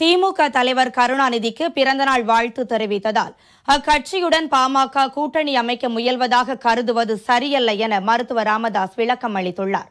திமுக தலைவர் கருணாநிதிக்கு பிறந்தநாள் வாழ்த்து தெரிவித்ததால் அக்கட்சியுடன் பாமக கூட்டணி அமைக்க முயல்வதாக கருதுவது சரியல்ல என மருத்துவர் ராமதாஸ் விளக்கம் அளித்துள்ளார்.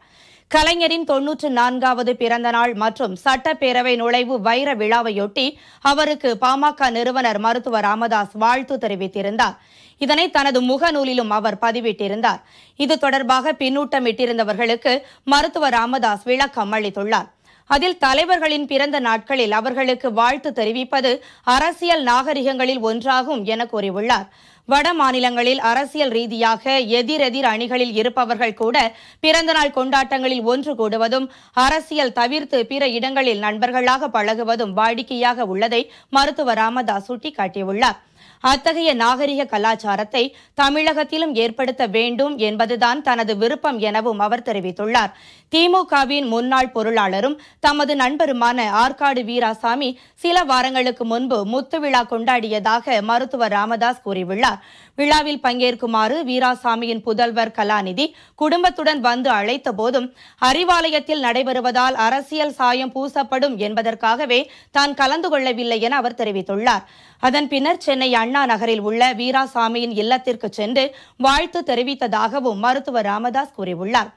கலைஞரின் தொன்னூற்று நான்காவது பிறந்தநாள் மற்றும் சட்டப்பேரவை நுழைவு வைர விழாவையொட்டி அவருக்கு பாமக நிறுவனர் மருத்துவர் ராமதாஸ் வாழ்த்து தெரிவித்திருந்தார். இதனை தனது முகநூலிலும் அவர் பதிவிட்டிருந்தார். இது தொடர்பாக பின்னூட்டமிட்டிருந்தவர்களுக்கு மருத்துவர் ராமதாஸ் விளக்கம் அளித்துள்ளார். அதில் தலைவர்களின் பிறந்த நாட்களில் அவர்களுக்கு வாழ்த்து தெரிவிப்பது அரசியல் நாகரிகங்களில் ஒன்றாகும் என கூறியுள்ளார். வட மாநிலங்களில் அரசியல் ரீதியாக எதிரெதிர் அணிகளில் இருப்பவர்கள் கூட பிறந்தநாள் கொண்டாட்டங்களில் ஒன்று கூடுவதும் அரசியல் தவிர்த்து பிற இடங்களில் நண்பர்களாக பழகுவதும் வாடிக்கையாக உள்ளதை மருத்துவர் ராமதாஸ் சுட்டிக்காட்டியுள்ளார். அத்தகைய நாகரிக கலாச்சாரத்தை தமிழகத்திலும் ஏற்படுத்த வேண்டும் என்பதுதான் தனது விருப்பம் எனவும் அவர் தெரிவித்துள்ளார். திமுகவின் முன்னாள் பொருளாளரும் தமது நண்பருமான ஆற்காடு வீராசாமி சில வாரங்களுக்கு முன்பு முத்து விழா கொண்டாடியதாக மருத்துவர் ராமதாஸ் கூறியுள்ளார். விழாவில் பங்கேற்குமாறு வீராசாமியின் புதல்வர் கலாநிதி குடும்பத்துடன் வந்து அழைத்த போதும் அறிவாலயத்தில் நடைபெறுவதால் அரசியல் சாயம் பூசப்படும் என்பதற்காகவே தான் கலந்து கொள்ளவில்லை என அவர் தெரிவித்துள்ளார். அதன் பின்னர் சென்னை அண்ணா நகரில் உள்ள வீராசாமியின் இல்லத்திற்கு சென்று வாழ்த்து தெரிவித்ததாகவும் மருத்துவர் ராமதாஸ் கூறியுள்ளார்.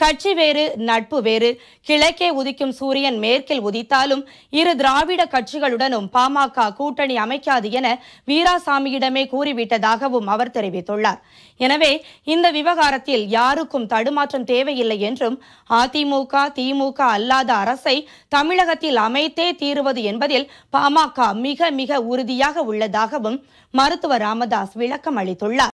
கட்சி வேறு நட்பு வேறு. கிழக்கே உதிக்கும் சூரியன் மேற்கில் உதித்தாலும் இரு திராவிட கட்சிகளுடனும் பாமக கூட்டணி அமைக்காது என வீராசாமியிடமே கூறிவிட்டதாகவும் அவர் தெரிவித்துள்ளார். எனவே இந்த விவகாரத்தில் யாருக்கும் தடுமாற்றம் தேவையில்லை என்றும் அதிமுக திமுக அல்லாத அரசை தமிழகத்தில் அமைத்தே தீருவது என்பதில் பாமக மிக மிக உறுதியாக உள்ளதாகவும் மருத்துவர் ராமதாஸ் விளக்கம் அளித்துள்ளார்.